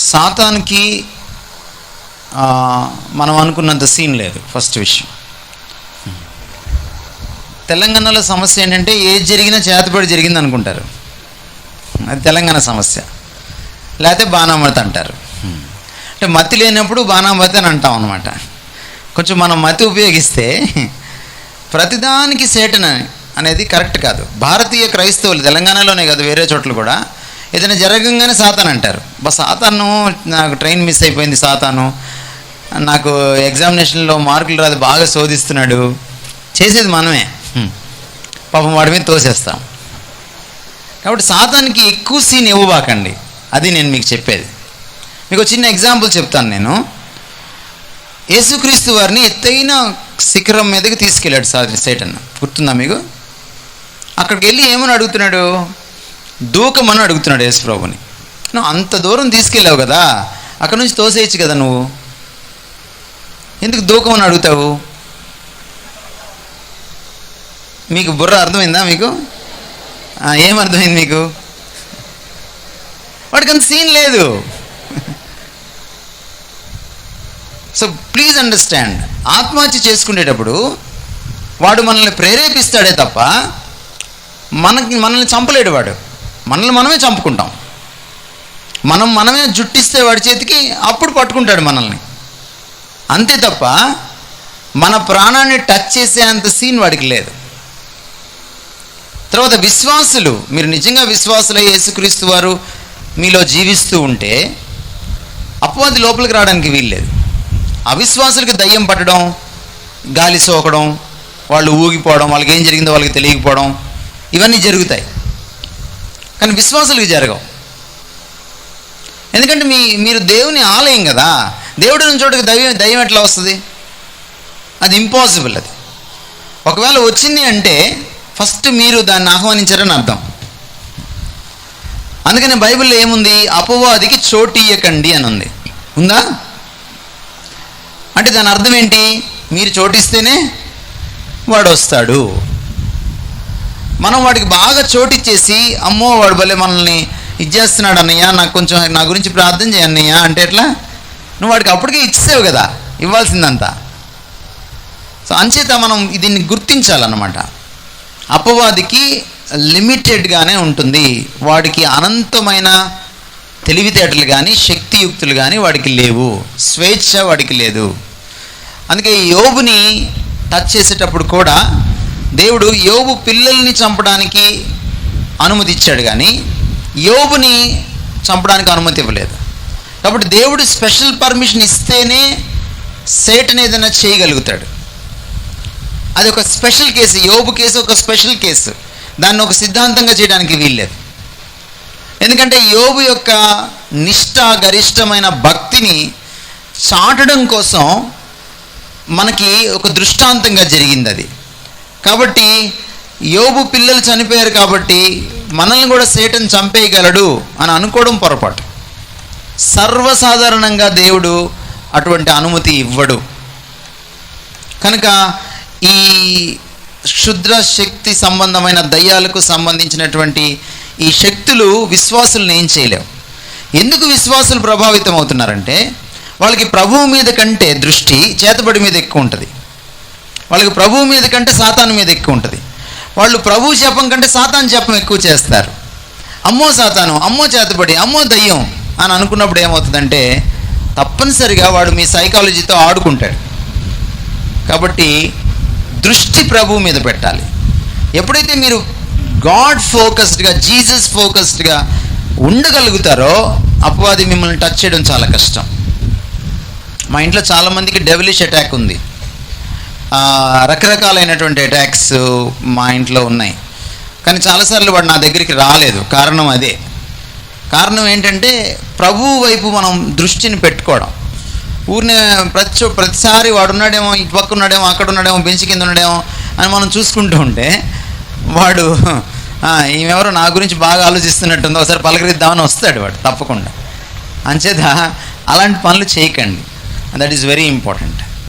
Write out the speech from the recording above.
సాతానికి మనం అనుకున్నంత సీన్ లేదు ఫస్ట్ విషయం. తెలంగాణలో సమస్య ఏంటంటే ఏది జరిగినా చేతపడి జరిగింది అనుకుంటారు. అది తెలంగాణ సమస్య. లేకపోతే బాణామతి అంటారు. అంటే మతి లేనప్పుడు బాణామతి అని అంటాం అనమాట కొంచెం మనం మతి ఉపయోగిస్తే ప్రతిదానికి సేటన అనేది కరెక్ట్ కాదు. భారతీయ క్రైస్తవులు తెలంగాణలోనే కాదు వేరే చోట్ల కూడా ఏదైనా జరగంగానే సాతాన్ అంటారు. బా సాతాను నాకు ట్రైన్ మిస్ అయిపోయింది సాతాను. నాకు ఎగ్జామినేషన్లో మార్కులు రాదు బాగా శోధిస్తున్నాడు. చేసేది మనమే. పాపం వాడి మీద తోసేస్తాం. కాబట్టి సాతానికి ఎక్కువ సీన్ ఇవ్వబాకండి. అది నేను మీకు చెప్పేది. మీకు చిన్న ఎగ్జాంపుల్ చెప్తాను నేను. యేసుక్రీస్తు వారిని ఎత్తైన శిఖరం మీదకి తీసుకెళ్ళాడు సా సేటన్ గుర్తుందా మీకు? అక్కడికి వెళ్ళి ఏమని అడుగుతున్నాడు? దూకమని అడుగుతున్నాడు యేసుప్రభుని నువ్వు అంత దూరం తీసుకెళ్ళావు కదా అక్కడ నుంచి తోసేయచ్చు కదా నువ్వు? ఎందుకు దూకమని అడుగుతావు? మీకు బుర్ర అర్థమైందా మీకు? ఏమర్థమైంది ఏం అర్థమైంది మీకు? వాడికి అంత సీన్ లేదు. సో ప్లీజ్ అండర్స్టాండ్ ఆత్మహత్య చేసుకునేటప్పుడు వాడు మనల్ని ప్రేరేపిస్తాడే తప్ప మనకి మనల్ని చంపలేడు వాడు. మనల్ని మనమే చంపుకుంటాం. మనం మనమే జుట్టిస్తే వాడి చేతికి అప్పుడు పట్టుకుంటాడు మనల్ని. అంతే తప్ప మన ప్రాణాన్ని టచ్ చేసే అంత సీన్ వాడికి లేదు. తర్వాత విశ్వాసులు మీరు నిజంగా విశ్వాసులై యేసుక్రీస్తు వారు మీలో జీవిస్తూ ఉంటే అపవాది లోపలికి రావడానికి వీల్లేదు. అవిశ్వాసులకి దయ్యం పట్టడం గాలి సోకడం వాళ్ళు ఊగిపోవడం వాళ్ళకి ఏం జరిగిందో వాళ్ళకి తెలియకపోవడం ఇవన్నీ జరుగుతాయి. కానీ విశ్వాసులకి జరగవు. ఎందుకంటే మీ మీరు దేవుని ఆలయం కదా. దేవుడు నుంచి చోటుకి దయ్యం దయ్యం ఎట్లా వస్తుంది? అది ఇంపాసిబుల్ అది. ఒకవేళ వచ్చింది అంటే ఫస్ట్ మీరు దాన్ని ఆహ్వానించారని అర్థం. అందుకని బైబిల్లో ఏముంది? అపవాదికి చోటీయకండి అని ఉంది. ఉందా? అంటే దాని అర్థం ఏంటి? మీరు చోటిస్తేనే వాడు వస్తాడు. మనం వాడికి బాగా చోటిచ్చేసి అమ్మో వాడు భలే మనల్ని ఇచ్చేస్తున్నాడు అన్నయ్య నాకు కొంచెం నా గురించి ప్రార్థన చేయన్నయ్య అంటే ఎట్లా? నువ్వు వాడికి అప్పటికే ఇచ్చేసావు కదా ఇవ్వాల్సిందంతా. సో అంచేత మనం దీన్ని గుర్తించాలన్నమాట. అపవాదికి లిమిటెడ్గానే ఉంటుంది. వాడికి అనంతమైన తెలివితేటలు కానీ శక్తియుక్తులు కానీ వాడికి లేవు. స్వేచ్ఛ వాడికి లేదు. అందుకే ఈ టచ్ చేసేటప్పుడు కూడా దేవుడు యోబు పిల్లల్ని చంపడానికి అనుమతి ఇచ్చాడు కానీ యోబుని చంపడానికి అనుమతి ఇవ్వలేదు. కాబట్టి దేవుడు స్పెషల్ పర్మిషన్ ఇస్తేనే సేటన్ ఏదైనా చేయగలుగుతాడు. అది ఒక స్పెషల్ కేసు యోబు కేసు ఒక స్పెషల్ కేసు. దాన్ని ఒక సిద్ధాంతంగా చేయడానికి వీల్లేదు. ఎందుకంటే యోబు యొక్క నిష్ఠ గరిష్టమైన భక్తిని చాటడం కోసం మనకి ఒక దృష్టాంతంగా జరిగింది అది. కాబట్టి యోబు పిల్లలు చనిపోయారు కాబట్టి మనల్ని కూడా సేటన్ చంపేయగలడు అని అనుకోవడం పొరపాటు. సర్వసాధారణంగా దేవుడు అటువంటి అనుమతి ఇవ్వడు. కనుక ఈ క్షుద్ర శక్తి సంబంధమైన దయ్యాలకు సంబంధించినటువంటి ఈ శక్తులు విశ్వాసులను ఏం చేయలేవు. ఎందుకు విశ్వాసులు ప్రభావితం అవుతున్నారంటే వాళ్ళకి ప్రభువు మీద కంటే దృష్టి చేతబడి మీద ఎక్కువ ఉంటుంది. వాళ్ళకి ప్రభువు మీద కంటే సాతాను మీద ఎక్కువ ఉంటుంది. వాళ్ళు ప్రభు జపం కంటే సాతాను జపం ఎక్కువ చేస్తారు. అమ్మో సాతాను అమ్మో చేతపడి అమ్మో దయ్యం అని అనుకున్నప్పుడు ఏమవుతుందంటే తప్పనిసరిగా వాడు మీ సైకాలజీతో ఆడుకుంటాడు. కాబట్టి దృష్టి ప్రభువు మీద పెట్టాలి. ఎప్పుడైతే మీరు గాడ్ ఫోకస్డ్గా జీసస్ ఫోకస్డ్గా ఉండగలుగుతారో అపవాది మిమ్మల్ని టచ్ చేయడం చాలా కష్టం. మా ఇంట్లో చాలామందికి డెవలిష్ అటాక్ ఉంది. రకరకాలైనటువంటి అటాక్స్ మా ఇంట్లో ఉన్నాయి. కానీ చాలాసార్లు వాడు నా దగ్గరికి రాలేదు. కారణం అదే. కారణం ఏంటంటే ప్రభువు వైపు మనం దృష్టిని పెట్టుకోవడం. ఊరిని ప్రతి ప్రతిసారి వాడు ఉన్నాడేమో ఇటు పక్క ఉన్నాడేమో అక్కడ ఉన్నాడేమో బెంచ్ కింద ఉన్నాడేమో అని మనం చూసుకుంటూ ఉంటే వాడు ఈమెవరో నా గురించి బాగా ఆలోచిస్తున్నట్టుంది. ఒకసారి పలకరిద్దామని వస్తాడు వాడు తప్పకుండా. అంచేత అలాంటి పనులు చేయకండి. That is very important